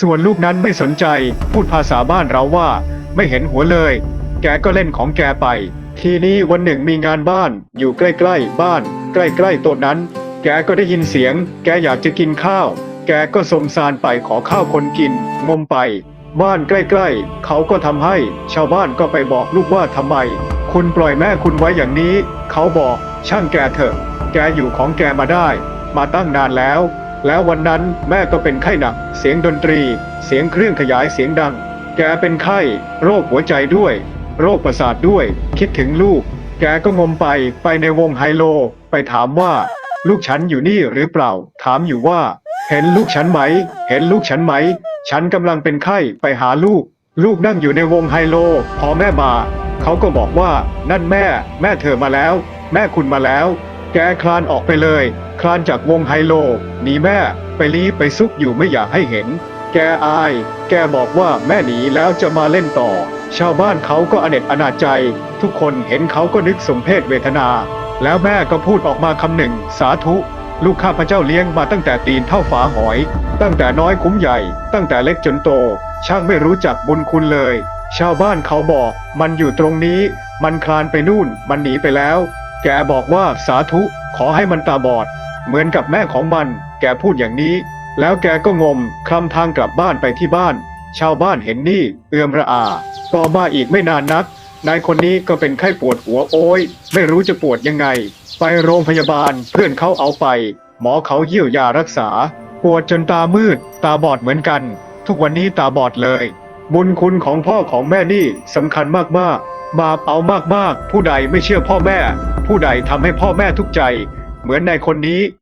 ส่วนลูกนั้นไม่สนใจ พูดภาษาบ้านเราว่า ไม่เห็นหัวเลย แกก็เล่นของแกไป ทีนี้วันหนึ่งมีงานบ้านอยู่ใกล้ ๆ บ้าน ใกล้ๆโต๊ะนั้น แกก็ได้ยินเสียง แกอยากจะกินข้าว แกก็สมสารไปขอข้าวคนกิน งมไป บ้านใกล้ ๆ เขาก็ทำให้ ชาวบ้านก็ไปบอกลูกว่าทำไม คุณปล่อยแม่คุณไว้อย่างนี้ เขาบอก ช่างแกเถอะ แกอยู่ของแกมาได้ มาตั้งนานแล้ว แล้ววันนั้นแม่ก็เป็นไข้หนัก เสียงดนตรี เสียงเครื่องขยายเสียงดัง แกเป็นไข้ โรคหัวใจด้วย โรคประสาทด้วย คิดถึงลูก แกก็งมไป ไปในวงไฮโล ไปถามว่า ลูกฉันอยู่นี่หรือเปล่า ถามอยู่ว่า เห็นลูกฉันไหม เห็นลูกฉันไหม ฉันกำลังเป็นไข้ ไปหาลูก ลูกนั่งอยู่ในวงไฮโล พอแม่มา เขาก็บอกว่า นั่นแม่ แม่เธอมาแล้ว แม่คุณมาแล้ว แกคลานออกไปเลย คลานจากวงไฮโลหนีแม่ไปลี้ไปซุกอยู่ไม่อยากให้เห็น แกอาย แกบอกว่าแม่หนีแล้วจะมาเล่นต่อ ชาวบ้านเขาก็อเนจอนาจใจ ทุกคนเห็นเขาก็นึกสมเพศเวทนา แล้วแม่ก็พูดออกมาคำหนึ่ง สาธุ ลูกข้าพระเจ้าเลี้ยงมาตั้งแต่ตีนเท่าฝาหอย ตั้งแต่น้อยคุ้มใหญ่ ตั้งแต่เล็กจนโต ช่างไม่รู้จักบุญคุณเลย ชาวบ้านเขาบอก มันอยู่ตรงนี้ มันคลานไปนู่น มันหนีไปแล้ว แกบอกว่าสาธุ ขอให้มันตาบอด เหมือนกับแม่ของมัน แกพูดอย่างนี้ แล้วแกก็งมคลำทางกลับบ้านไปที่บ้าน ชาวบ้านเห็นนี่ เอือมระอา ต่อมาอีกไม่นานนัก นายคนนี้ก็เป็นไข้ปวดหัวโอย ไม่รู้จะปวดยังไง ไปโรงพยาบาลเพื่อนเขาเอาไป หมอเขาเยี่ยวยารักษา ปวดจนตามืด ตาบอดเหมือนกัน ทุกวันนี้ตาบอดเลย บุญคุณของพ่อของแม่นี่สำคัญมากๆบาปเอามากๆ ผู้ใดไม่เชื่อพ่อแม่ ผู้ใดทำให้พ่อแม่ทุกข์ใจ เหมือนนายคนนี้